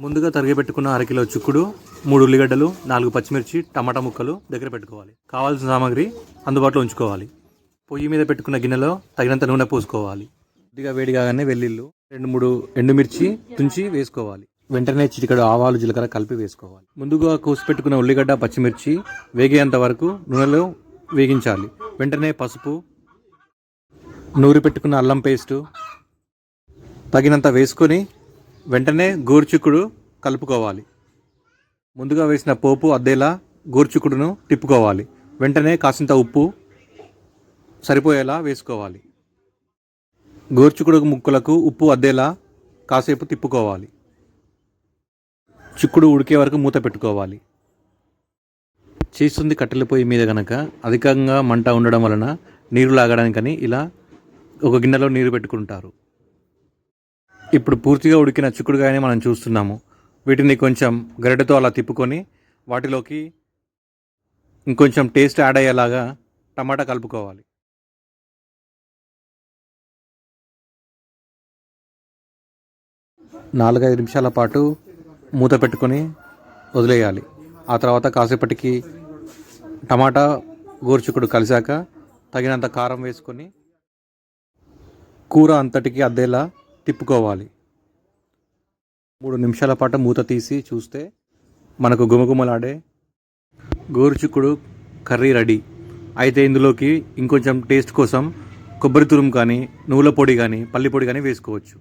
ముందుగా తరిగి పెట్టుకున్న అరకిలో చిక్కుడు మూడు ఉల్లిగడ్డలు నాలుగు పచ్చిమిర్చి టమాటా ముక్కలు దగ్గర పెట్టుకోవాలి. కావాల్సిన సామాగ్రి అందుబాటులో ఉంచుకోవాలి. పొయ్యి మీద పెట్టుకున్న గిన్నెలో తగినంత నూనె పోసుకోవాలి. కొద్దిగా వేడి కాగానే వెల్లుల్లు రెండు మూడు ఎండుమిర్చి తుంచి వేసుకోవాలి. వెంటనే చిటికడు ఆవాలు జీలకర్ర కలిపి వేసుకోవాలి. ముందుగా కోసి పెట్టుకున్న ఉల్లిగడ్డ పచ్చిమిర్చి వేగేంత వరకు నూనెలో వేగించాలి. వెంటనే పసుపు నూరి పెట్టుకున్న అల్లం పేస్టు తగినంత వేసుకొని వెంటనే గోరుచిక్కుడు కలుపుకోవాలి. ముందుగా వేసిన పోపు అద్దేలా గోరుచిక్కుడును తిప్పుకోవాలి. వెంటనే కాసింత ఉప్పు సరిపోయేలా వేసుకోవాలి. గోరుచిక్కుడు ముక్కలకు ఉప్పు అద్దేలా కాసేపు తిప్పుకోవాలి. చిక్కుడు ఉడికే వరకు మూత పెట్టుకోవాలి. చేస్తుంది కట్టెల పొయ్యి మీద కనుక అధికంగా మంట ఉండడం వలన నీరు లాగడానికని ఇలా ఒక గిన్నెలో నీరు పెట్టుకుంటారు. ఇప్పుడు పూర్తిగా ఉడికిన చిక్కుడుగాయని మనం చూస్తున్నాము. వీటిని కొంచెం గరిటెతో అలా తిప్పుకొని వాటిలోకి ఇంకొంచెం టేస్ట్ యాడ్ అయ్యేలాగా టమాటా కలుపుకోవాలి. నాలుగైదు నిమిషాల పాటు మూత పెట్టుకొని వదిలేయాలి. ఆ తర్వాత కాసేపటికి టమాటా గోరుచిక్కుడు కలిసాక తగినంత కారం వేసుకొని కూర అంతటికి అద్దేలా తిప్పుకోవాలి. మూడు నిమిషాల పాటు మూత తీసి చూస్తే మనకు గుమగుమలాడే గోరుచిక్కుడు కర్రీ రెడీ. అయితే ఇందులోకి ఇంకొంచెం టేస్ట్ కోసం కొబ్బరి తురుము కానీ నువ్వుల పొడి కానీ పల్లి పొడి కానీ వేసుకోవచ్చు.